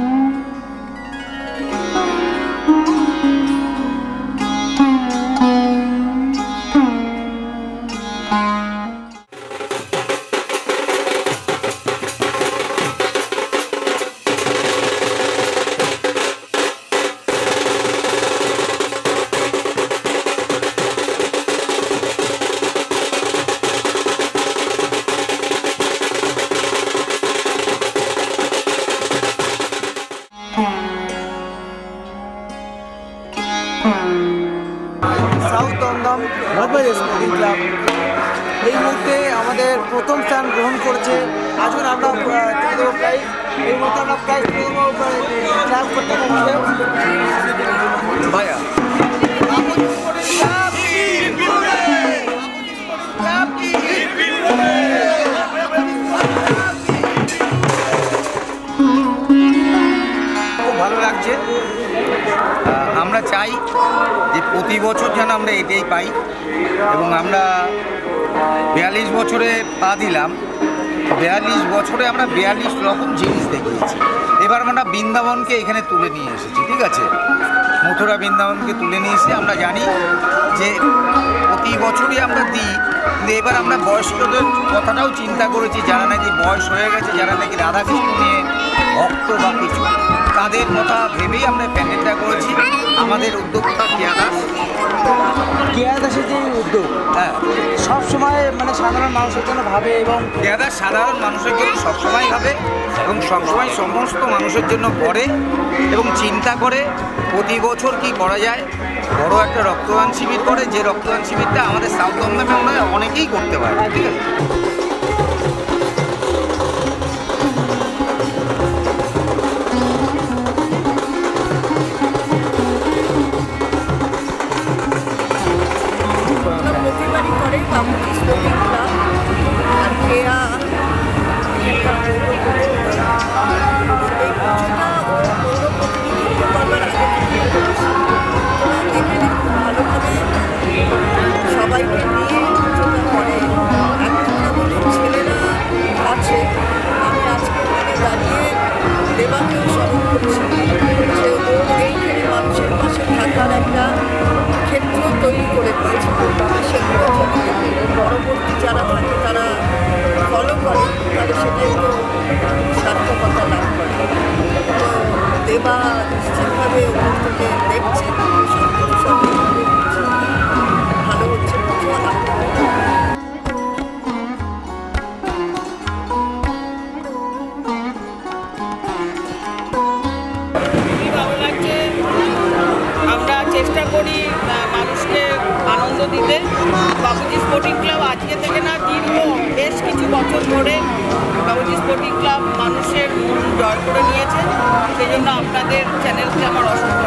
Mm-hmm. South Dumdum sporting club এই মুহূর্তে আমাদের প্রথম স্থান গ্রহণ করছে। আসুন আমরা এই মুহূর্তে আমরা করতে পারবে ভাইয়া। ভালো লাগছে। আমরা চাই যে প্রতি বছর যেন আমরা এটাই পাই। এবং আমরা বিয়াল্লিশ বছরে পা দিলাম। বিয়াল্লিশ বছরে আমরা বিয়াল্লিশ রকম জিনিস দেখিয়েছি। এবার আমরা বৃন্দাবনকে এখানে তুলে নিয়ে এসেছি, ঠিক আছে? মথুরা বৃন্দাবনকে তুলে নিয়ে এসে আমরা জানি যে প্রতি বছরই আমরা দিই, কিন্তু এবার আমরা বয়স্কদের কথাটাও চিন্তা করেছি, যারা নাকি বয়স হয়ে গেছে, যারা নাকি রাধাকৃষ্ণ নিয়ে ভক্ত বা কিছু। তাদের কথা ভেবেই আমরা প্যান্ডেলটা করেছি। আমাদের উদ্যোক্তা কেয়া দাস। কেয়া দাসের যে উদ্যোগ হ্যাঁ। সব সময় মানে সাধারণ মানুষের জন্য ভাবে এবং কেয়া দাস সাধারণ মানুষের জন্য সবসময় ভাবে এবং সবসময় সমস্ত মানুষের জন্য করে এবং চিন্তা করে। প্রতি বছর কি করা যায়? বড় একটা রক্তদান শিবির করে। যে রক্তদান শিবিরটা আমাদের সাউথ দমদমে আমরা অনেকেই করতে পারে ঠিক আছে? দেবা নিশ্চিতভাবে ওপর থেকে দেখছে আমরা চেষ্টা করি মানুষকে আনন্দ দিতে। বাবুজি স্পোর্টিং ক্লাব আজকে থেকে না দীর্ঘ, বেশ কিছু বছর ধরে বাবুজি স্পোর্টিং ক্লাব মানুষের মন জয় করে নিয়েছে। সেই জন্য আপনাদের চ্যানেলকে আমার অসংখ্য